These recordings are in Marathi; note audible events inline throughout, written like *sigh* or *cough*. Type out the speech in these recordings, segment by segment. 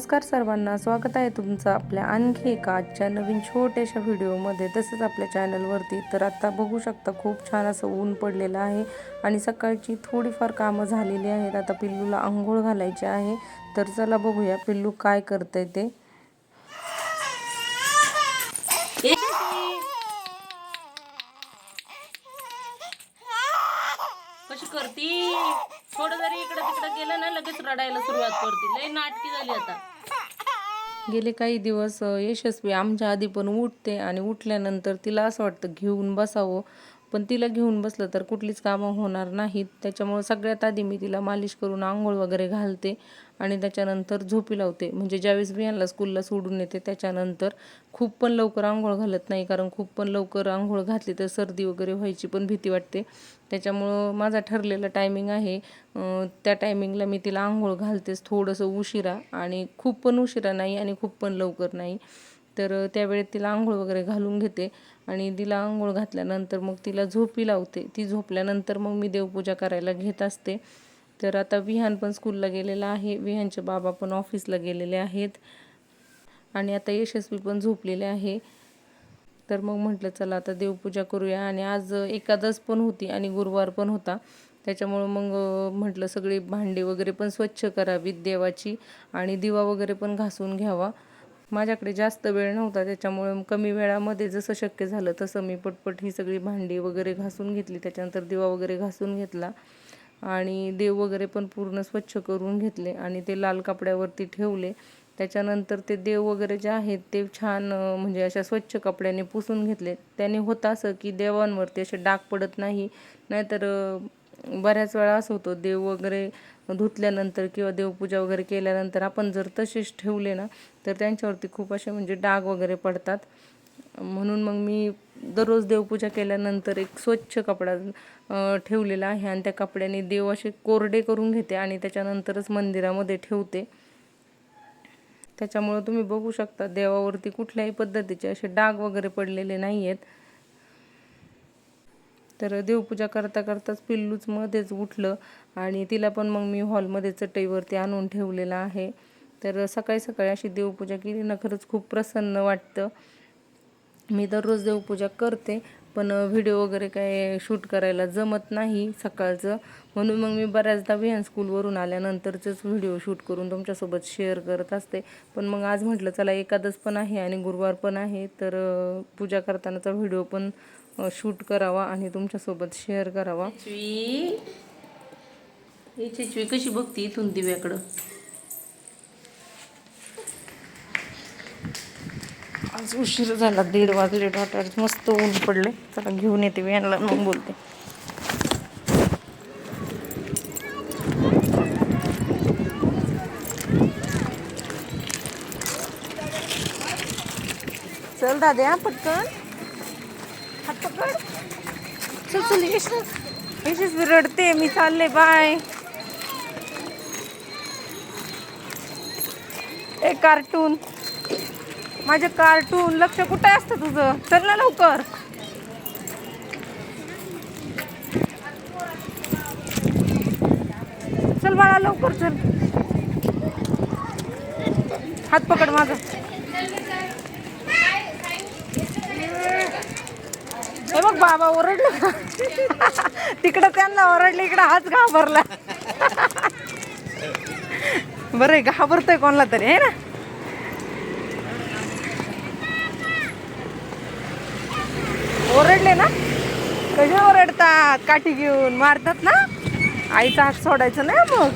नमस्कार सर्वांना स्वागत आहे तुमचं आपल्या आणखी एका आजच्या नवीन छोट्याशा व्हिडिओमध्ये. तसंच आपल्या चॅनलवरती तर आता बघू शकता खूप छान असं ऊन पडलेलं आहे आणि सकाळची थोडीफार कामं झालेली आहेत. आता पिल्लूला आंघोळ घालायची आहे. तर चला बघूया पिल्लू काय करतंय ते. कशी करती? थोडं केलं ना लगेच रडायला सुरुवात करते लय नाटकी झाली आता. गेले काही दिवस यशस्वी आमच्या आधी पण उठते आणि उठल्यानंतर तिला असं वाटतं घेऊन बसावं. पण तिला घेऊन बसलं तर कुठलीच कामं होणार नाहीत. त्याच्यामुळं सगळ्यात आधी मी तिला मालिश करून आंघोळ वगैरे घालते. आणि त्याच्यानंतर झोपी लावते. म्हणजे ज्यावेळेस बियांना स्कूलला सोडून येते त्याच्यानंतर खूप पण लवकर आंघोळ घालत नाही कारण खूप पण लवकर आंघोळ घातली तर सर्दी वगैरे व्हायची पण भीती वाटते. त्याच्यामुळं माझा ठरलेला टायमिंग आहे त्या टायमिंगला मी तिला आंघोळ घालतेच थोडंसं उशिरा. आणि खूप पण उशिरा नाही आणि खूप पण लवकर नाही. तर त्यावेळेत तिला आंघोळ वगैरे घालून घेते आणि तिला आंघोळ घातल्यानंतर मग तिला झोपी लावते. ती झोपल्यानंतर मग मी देवपूजा करायला घेत असते. तर आता विहान पण स्कूलला गेलेला आहे. विहानचे बाबा पण ऑफिसला गेलेले आहेत. आणि आता यशस्वी पण झोपलेले आहे. तर मग म्हटलं चला आता देवपूजा करूया. आणि आज एकादस पण होती आणि गुरुवार पण होता. त्याच्यामुळं मग म्हटलं सगळी भांडी वगैरे पण स्वच्छ करावीत देवाची. आणि दिवा वगैरे पण घासून घ्यावा. माझ्याकडे जास्त वेळ नव्हता. त्याच्यामुळे कमी वेळामध्ये जसं शक्य झालं तसं मी पटपट ही सगळी भांडी वगैरे घासून घेतली. त्याच्यानंतर दिवा वगैरे घासून घेतला. आणि देव वगैरे पण पूर्ण स्वच्छ करून घेतले आणि ते लाल कपड्यावरती ठेवले. त्याच्यानंतर ते देव वगैरे जे आहेत ते छान म्हणजे अशा स्वच्छ कपड्याने पुसून घेतले. त्याने होतं असं की देवांवरती असे डाग पडत नाही नाहीतर बऱ्याच वेळा असं होतं देव वगैरे धुतल्यानंतर किंवा देवपूजा वगैरे केल्यानंतर आपण जर तसेच ठेवले ना तर त्यांच्यावरती खूप असे म्हणजे डाग वगैरे पडतात. म्हणून मग मी दररोज देवपूजा केल्यानंतर एक स्वच्छ कपडा ठेवलेला आहे आणि त्या कपड्याने देव असे कोरडे करून घेते आणि त्याच्यानंतरच मंदिरामध्ये ठेवते. त्याच्यामुळं तुम्ही बघू शकता देवावरती कुठल्याही पद्धतीचे असे डाग वगैरे पडलेले नाही आहेत तर देवपूजा करता करताच पिल्लूच मध्येच उठलं आणि तिला पण मग मी हॉलमध्ये चटईवरती आणून ठेवलेलं आहे. तर सकाळी सकाळी अशी देवपूजा केली ना खरंच खूप प्रसन्न वाटतं. मी दररोज देवपूजा करते पण व्हिडिओ वगैरे काय शूट करायला जमत नाही सकाळचं. म्हणून मग मी बऱ्याचदा विहान स्कूलवरून आल्यानंतरचेच व्हिडिओ शूट करून तुमच्यासोबत शेअर करत असते. पण मग आज म्हटलं चला एकादस पण आहे आणि गुरुवार पण आहे तर पूजा करतानाचा व्हिडिओ पण शूट करावा आणि तुमच्यासोबत शेअर करावा. चिचवी कशी बघती इथून दिव्याकडं? आज उशीर झाला दीड वाजले डॉक्टर मस्त ऊन पडले चला घेऊन येते व्हॅनला मग बोलते. चल दाद्या पटकन. हात पकड. चल चल यश यशस्वी रडते मी चालले बाय. ए कार्टून. माझे कार्टून लक्ष कुठे असतं तुझं? चल ना लवकर. चल बाळा लवकर चल. हात पकड माझा हे बघ बाबा ओरडलं तिकडं त्यांना ओरडलं इकडं हाच घाबरला. बरं आहे, घाबरतोय कोणाला तरी आहे ना? ओरडले ना? कसे ओरडतात? काठी घेऊन मारतात ना? आईचा हात सोडायचं ना मग.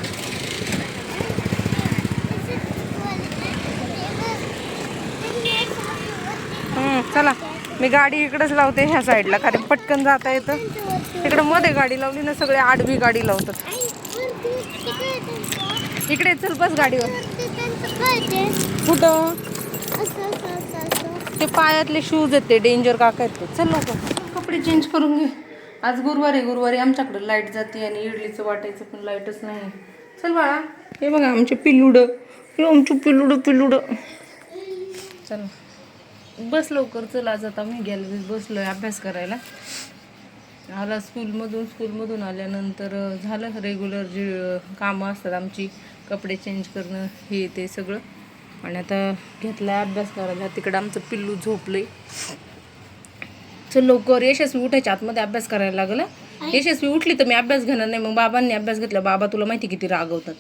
चला. मी गाडी इकडेच लावते ह्या साईडला. कारण पटकन जाता येतं. तिकडे मध्ये गाडी लावली ना सगळे आडवी गाडी लावतात. इकडे चल बस गाडीवर. कुठं? ते पायातले शूज आहेत ते. डेंजर काका आहेत ते. चल लवकर. कपडे चेंज करून घे. आज गुरुवारी गुरुवारी आमच्याकडे लाइट जाते आणि इडलीचं वाटायचं पण लाईटच नाही चल बाळा. हे बघा आमचे पिल्लुडं. हे आमचे पिल्लुडं पिल्लुडं. चल. बस लवकर चल आज आता मी गेलो बसलोय अभ्यास करायला. आला स्कूलमधून स्कूलमधून आल्यानंतर झालं रेग्युलर जी कामं असतात आमची कपडे चेंज करणं हे ते सगळं. आणि आता घेतला अभ्यास करायला. तिकडं आमचं पिल्लू झोपलंय. चल लवकर यशस्वी उठायच्या आतमध्ये अभ्यास करायला लागला. यशस्वी उठली तर मी अभ्यास घेणार नाही. मग बाबांनी अभ्यास घेतला. बाबा तुला माहिती किती रागवतात.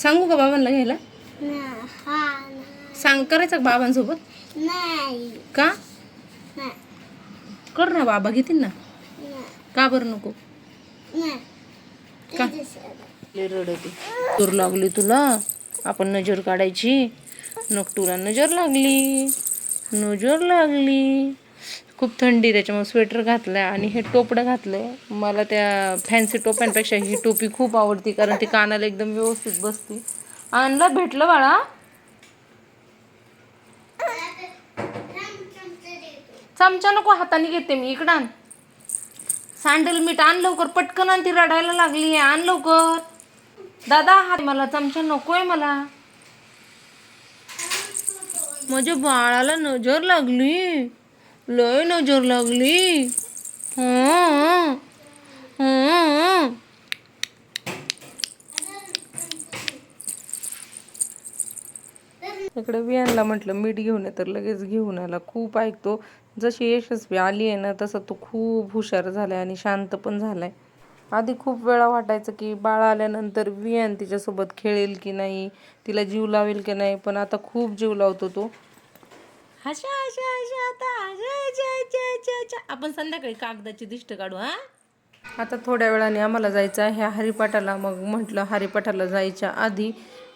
सांगू का बाबांना घ्यायला? सांग. करायचं का बाबांसोबत? का? कर ना बाबा घेतील ना. का बरं नको? का? रडते. नजर लागली तुला. आपण नजर काढायची. मग तुला नजर लागली. नजर लागली. खूप थंडी त्याच्यामुळे स्वेटर घातलाय आणि हे टोपडं घातलंय. मला त्या फॅन्सी टोप्यांपेक्षा ही टोपी खूप आवडती कारण ती कानाला एकदम व्यवस्थित बसती. आणला भेटलं बाळा. चमचा नको हाताने घेते मी. इकडं आण. सँडल मीठ आण लवकर. पटकन आण ती रडायला लागली आण लवकर. दादा हा मला चमचा नकोय मला. माझ्या बाळाला नजर लागली. लय नजर लागली. हं. हं. इकडे विहानला म्हटलं मीठ घेऊन ये तर लगेच घेऊन आला. खूप ऐकतो. जशी यशस्वी आली आहे ना तसं तो खूप हुशार झालाय आणि शांत पण झालाय. आधी खूप वेळा वाटायचं की बाळ आल्यानंतर विहान तिच्यासोबत खेळेल की नाही तिला जीव लावेल की नाही पण आता खूप जीव लावतो तो. हशा हशा हशा आता. आपण संध्याकाळी कागदाची दिष्ट काढू हा? आता थोड्या वेळाने आम्हाला जायचं आहे हरिपाठाला. मग म्हटलं हरिपाठाला जायच्या आधी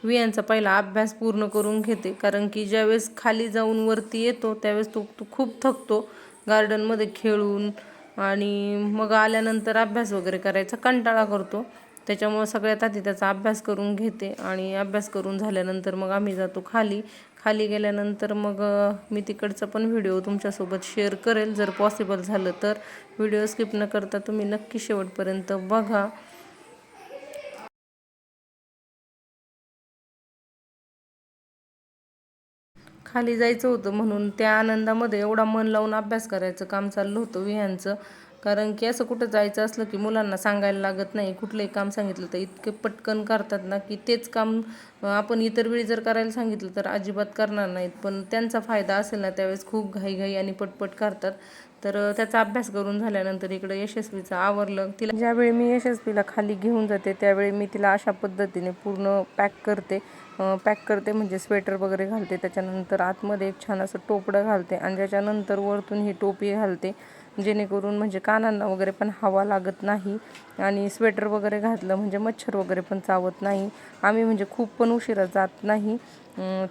वियांचा पहिला अभ्यास पूर्ण करून घेते. कारण की ज्यावेळेस खाली जाऊन वरती येतो त्यावेळेस तो तो खूप थकतो. गार्डनमध्ये खेळून आणि मग आल्यानंतर अभ्यास वगैरे करायचा कंटाळा करतो. त्याच्यामुळं सगळ्यात आधी त्याचा अभ्यास करून घेते आणि अभ्यास करून झाल्यानंतर मग आम्ही जातो खाली. खाली गेल्यानंतर मग मी तिकडचा पण व्हिडिओ तुमच्यासोबत शेअर करेल. जर पॉसिबल झालं तर. व्हिडिओ स्किप न करता तुम्ही नक्की शेवटपर्यंत बघा. खाली जायचं होतं म्हणून त्या आनंदामध्ये एवढा मन लावून अभ्यास करायचं काम चाललं होतं विहांचं कारण की असं कुठं जायचं असलं की मुलांना सांगायला लागत नाही. कुठलंही काम सांगितलं तर इतके पटकन करतात ना की तेच काम आपण इतर वेळी जर करायला सांगितलं तर अजिबात करणार नाहीत. पण त्यांचा फायदा असेल ना त्यावेळेस खूप घाईघाई आणि पटपट करतात. तर त्याचा अभ्यास करून झाल्यानंतर इकडं यशस्वीचं आवरलं. तिला ज्यावेळी मी यशस्वीला खाली घेऊन जाते त्यावेळी मी तिला अशा पद्धतीने पूर्ण पॅक करते. पॅक करते म्हणजे स्वेटर वगैरे घालते. त्याच्यानंतर आतमध्ये एक छान असं टोपडं घालते आणि त्याच्यानंतर वरतून ही टोपी घालते. जेणेकरून म्हणजे कानांना वगैरे पण हवा लागत नाही आणि स्वेटर वगैरे घातलं म्हणजे मच्छर वगैरे पण चावत नाही. आम्ही म्हणजे खूप पण उशिरा जात नाही.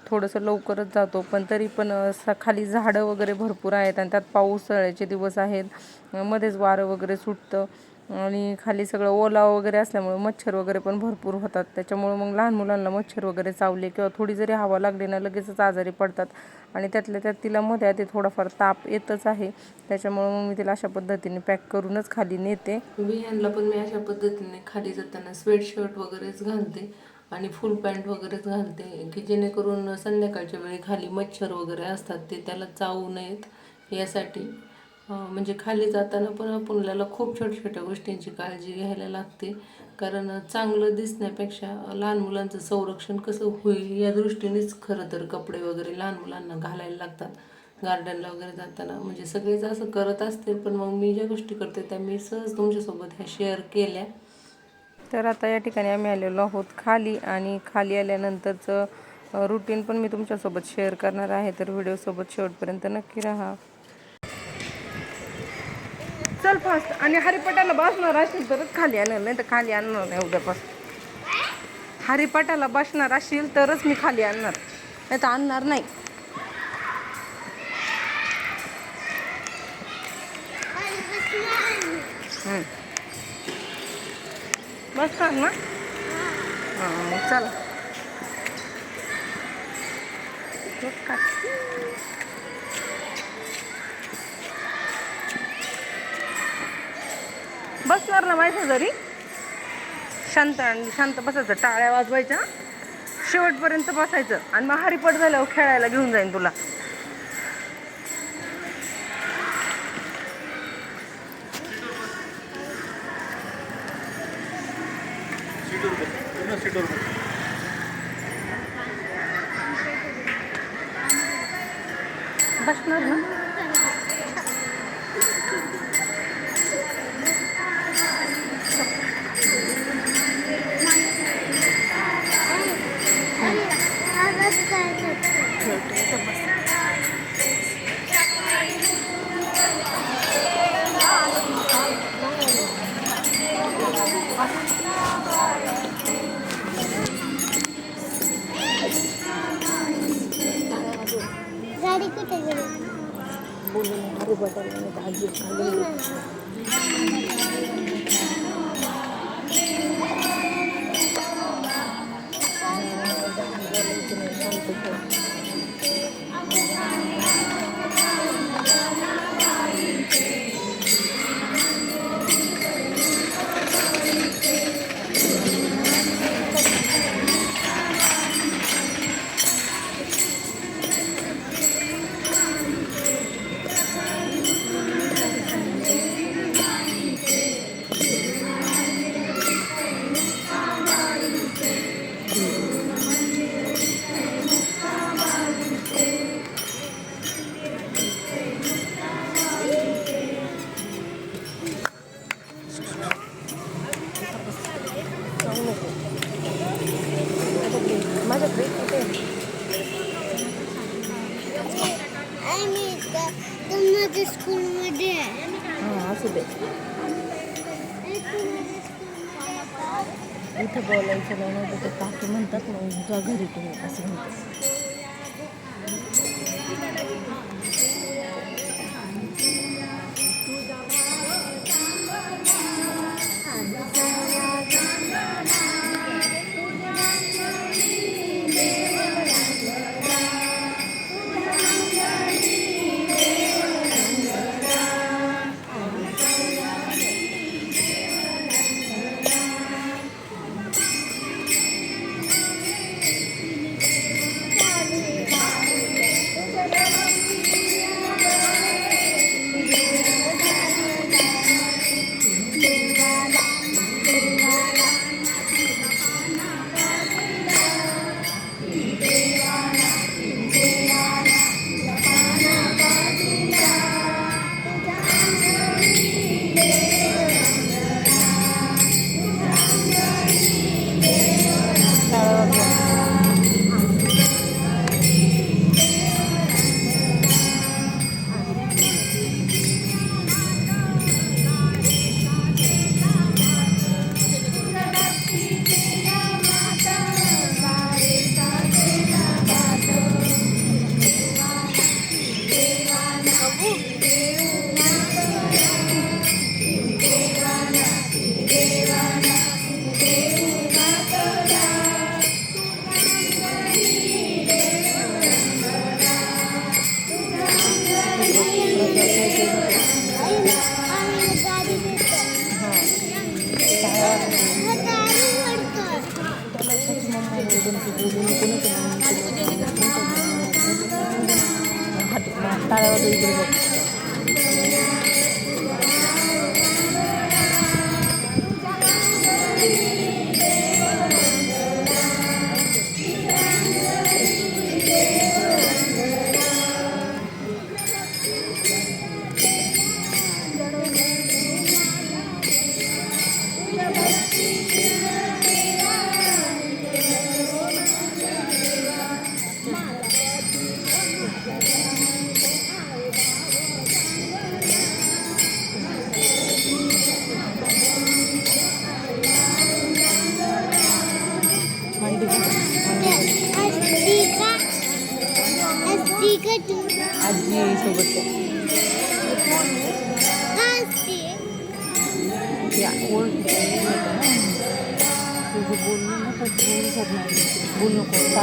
थोडंसं लवकरच जातो पण तरी पण स- खाली झाडं वगैरे भरपूर आहेत आणि त्यात पावसाळ्याचे दिवस आहेत. मध्येच वारं वगैरे सुटतं. आणि खाली सगळं ओला वगैरे असल्यामुळे मच्छर वगैरे पण भरपूर होतात. त्याच्यामुळं मग लहान मुलांना मच्छर वगैरे चावले किंवा थोडी जरी हवा लागली ना लगेचच आजारी पडतात. आणि त्यातल्या त्यात तिला मध्ये आधी थोडाफार ताप येतच आहे. त्याच्यामुळे मग मी तिला अशा पद्धतीने पॅक करूनच खाली नेते. विहानला पण मी अशा पद्धतीने खाली जाताना स्वेटशर्ट वगैरेच घालते आणि फुल पॅन्ट वगैरेच घालते की जेणेकरून संध्याकाळच्या वेळी खाली मच्छर वगैरे असतात ते त्याला चावू नयेत यासाठी. म्हणजे खाली जाताना पण आपल्याला खूप छोट्या छोट्या गोष्टींची काळजी घ्यायला लागते. कारण चांगलं दिसण्यापेक्षा लहान मुलांचं संरक्षण कसं होईल या दृष्टीनेच खरं तर कपडे वगैरे लहान मुलांना घालायला लागतात. गार्डनला वगैरे जाताना. म्हणजे सगळेच असं करत असते पण मग मी ज्या गोष्टी करते त्या मी सहज तुमच्यासोबत ह्या शेअर केल्या. तर आता या ठिकाणी आम्ही आलेलो आहोत खाली आणि खाली आल्यानंतरचं रुटीन पण मी तुमच्यासोबत शेअर करणार आहे. तर व्हिडिओसोबत शेवटपर्यंत नक्की राहा. चल फास्ट आणि हरिपाटाला बसणार असेल तरच खाली आणणार नाही तर खाली आणणार नाही उद्यापासून. हरिपाटाला बसणार असेल तरच मी खाली आणणार. नाही तर आणणार नाही. बसणार ना? हां मग चला. बसणार ना माझ्या जरी शांत आणि शांत बसायचं टाळ्या वाजवायच्या. शेवटपर्यंत बसायचं आणि मग हरिपट झाल्यावर खेळायला घेऊन जाईन तुला. बसणार ना? 我在外面打工。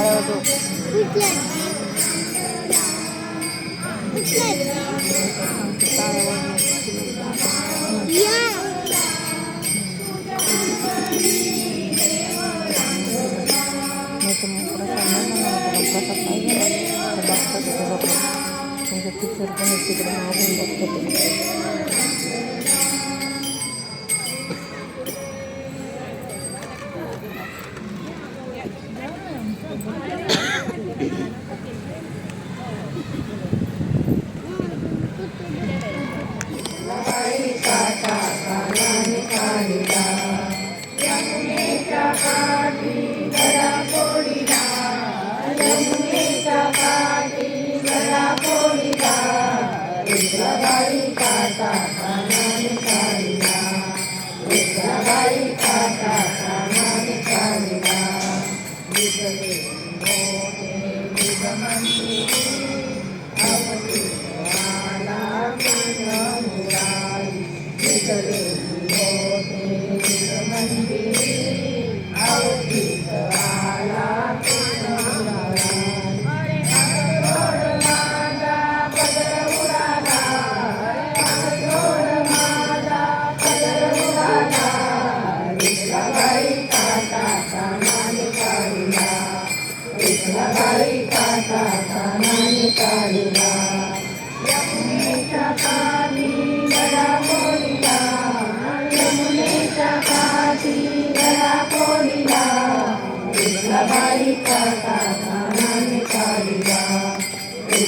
આવ્યો હતો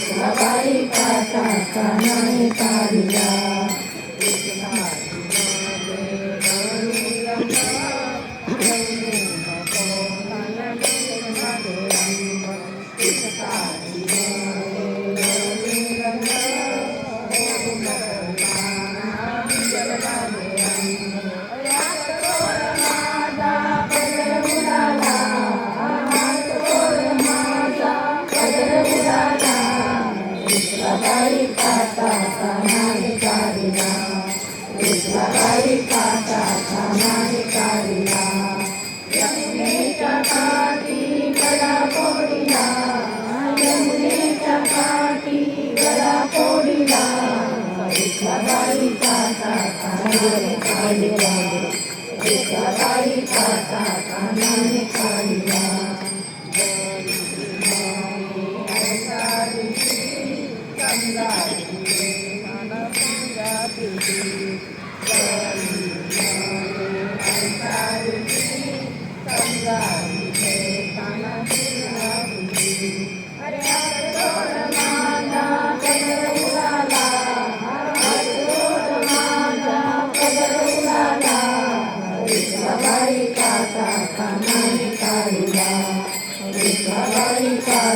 Sabai pa ta ka nai pa ri ya. kali kali kali kali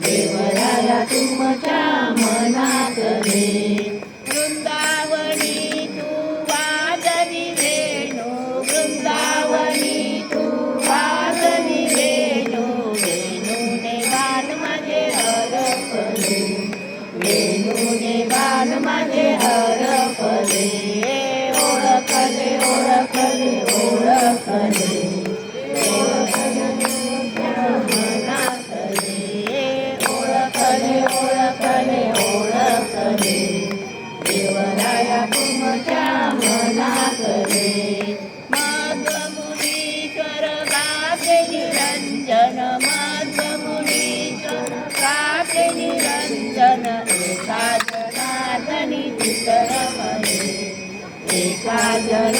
devorará tu cama. Gracias.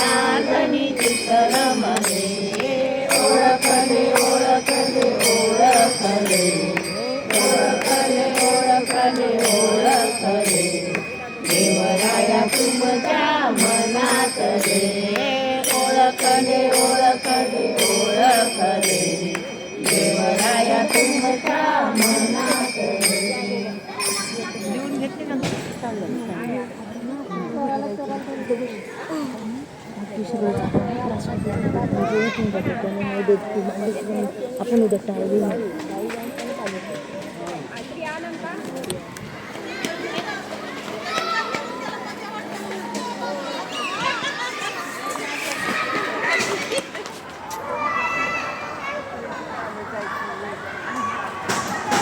आपण उद्या टाळू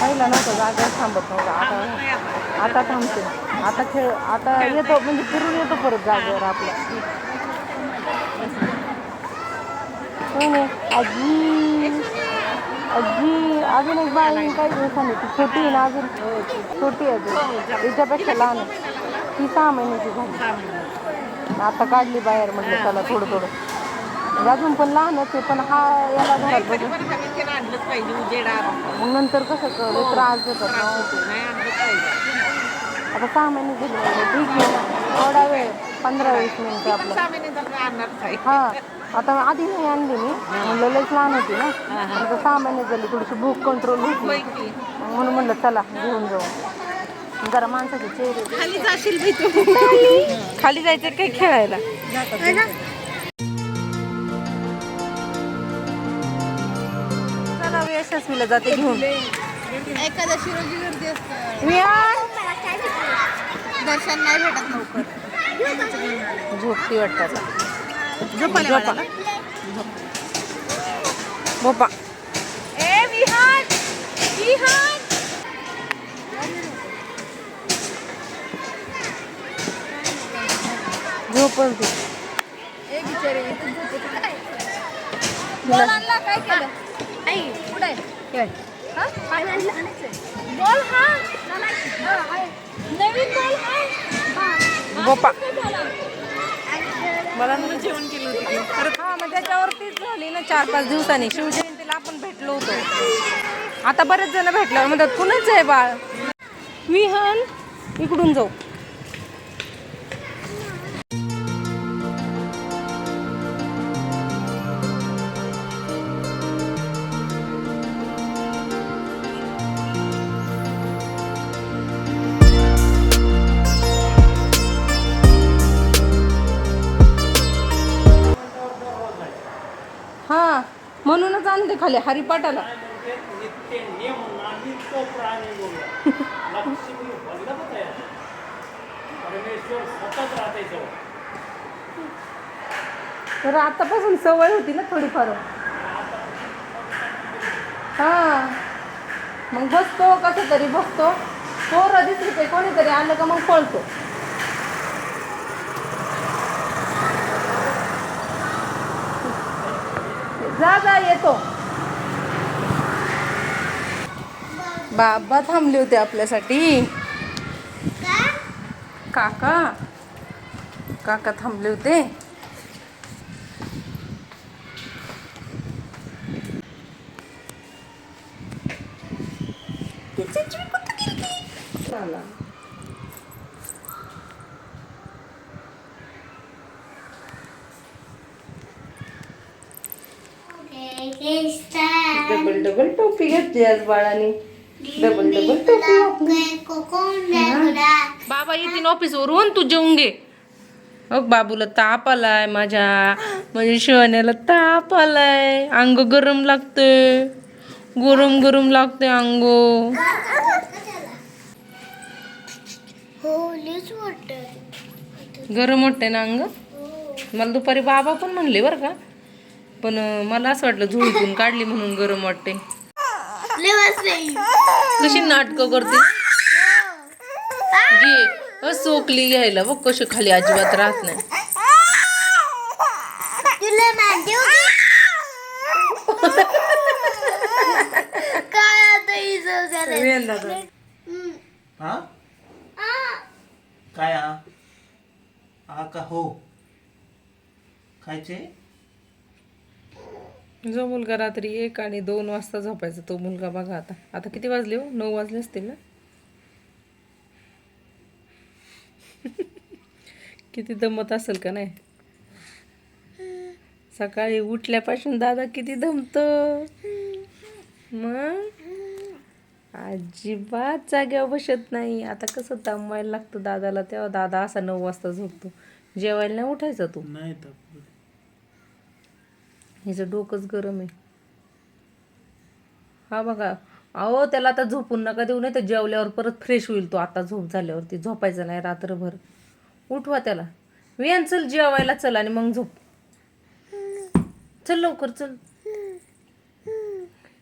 पहिला नव्हतं जागा थांबत नव्हतं आता आता थांबते आता खेळ आता येतो म्हणजे फिरून येतो परत जागेवर आपल्या होय ना? आजी आजी अजून एक येईन काही दिवसांनी ती छोटी आहे ना अजून छोटी आहे अजून तिच्यापेक्षा लहान आहे ती सहा महिन्याची झाली आता काढली बाहेर म्हटलं चला थोडं थोडं अजून पण लहानच आहे पण हा याला घरात बघून मग नंतर कसं कळलं त्रास देतात. आता सहा महिने झाले ठीक आहे थोडा वेळ पंधरा वीस मिनिटं आपलं हा आता आधी नाही आणली मी. म्हणलं लयच लहान होती ना. आता सहा महिने झाले थोडीशी भूक कंट्रोल होती. म्हणून म्हणलं चला घेऊन जाऊ. जरा माणसाचे चेहरे खाली जाशील खाली जायचं काय खेळायला? चला यशस्वीला जाते घेऊन. एकादशी रोजी गर्दी असते. विहान दर्शन नाही भेटत लवकर. झोपती वाटतं झोपा. बोपा ए विहान. विहान. झोपल ती. काय केलं? आई कुठे हा? बॉल हा? हा. नवीन बॉल हा? बोपा मला जेवण केलं होतं हा मग त्याच्यावरतीच झाली ना चार पाच दिवसांनी. शिवजयंतीला आपण भेटलो होतो. आता बरेच जण भेटल्यावर म्हणतात कुणच आहे बाळ? विहन इकडून जाऊ. म्हणूनच आणते खाली हरिपाटाला तर आतापासून सवय होती ना थोडीफार. हा. मग बसतो कसं तरी बसतो. पोरं दिसली ते कोणीतरी आलं का मग पळतो. जा जा येतो. बाबा थांबले होते आपल्यासाठी. काका काका थांबले होते. चला. डबल डबल टोपी घेतली आज बाळाने. डबल डबल टोपी घातली. बाबा येतील ऑफिस वरून तू जेवून घे. अग बाबूला ताप आलाय माझ्या. म्हणजे शिवण्याला ताप आलाय. अंग गरम लागतंय. गरम गरम लागतंय अंग. हो गरम वाटतंय ना अंग? मला दुपारी बाबा पण म्हणले बरं का. पण मला असं वाटलं झुळकून काढली म्हणून गरम वाटते कशी नाटकं करते? घे सोकली घ्यायला बघ कशी खाली अजिबात राहत नाही. काय? हा का हो? खायचे? जो मुलगा रात्री एक आणि दोन वाजता झोपायचा तो मुलगा बघा आता. आता किती वाजले हो? नऊ वाजले असतील ना? *laughs* किती दमत असेल का नाही? सकाळी उठल्यापासून दादा किती दमत. मग? अजिबात जाग्यावर बसत नाही. आता कसं दमवायला लागतं दादाला तेव्हा दादा असा नऊ वाजता झोपतो. जेवायला नाही उठायचा तू? नाही तर. हिचं डोकंच गरम आहे. हा बघा. अहो त्याला आता झोपून नका देऊ नाही तर जेवल्यावर परत फ्रेश होईल तो. आता झोप झाल्यावरती झोपायचं नाही रात्रभर. उठवा त्याला. वेन चल जेवायला चल आणि मग झोप. चल लवकर चल.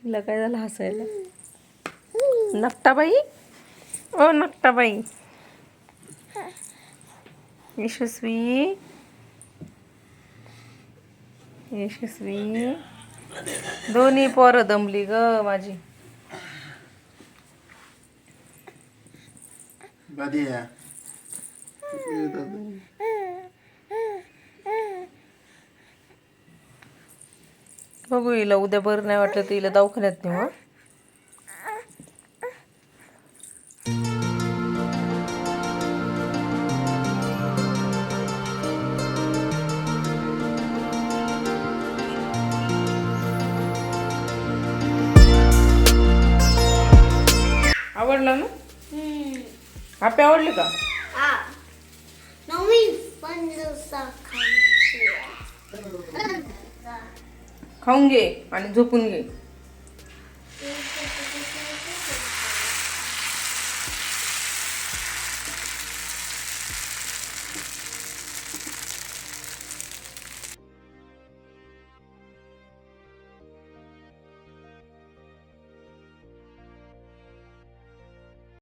हिला काय झालं हसायला? नकटाबाई? ओ नकटाबाई. यशस्वी. यशस्वी. दोन्ही पोरं दमली ग माझी. बघू हिला उद्या बरं नाही वाटलं तर हिला दवाखान्यात नेऊ आवडले का? खाऊन घे आणि झोपून घे.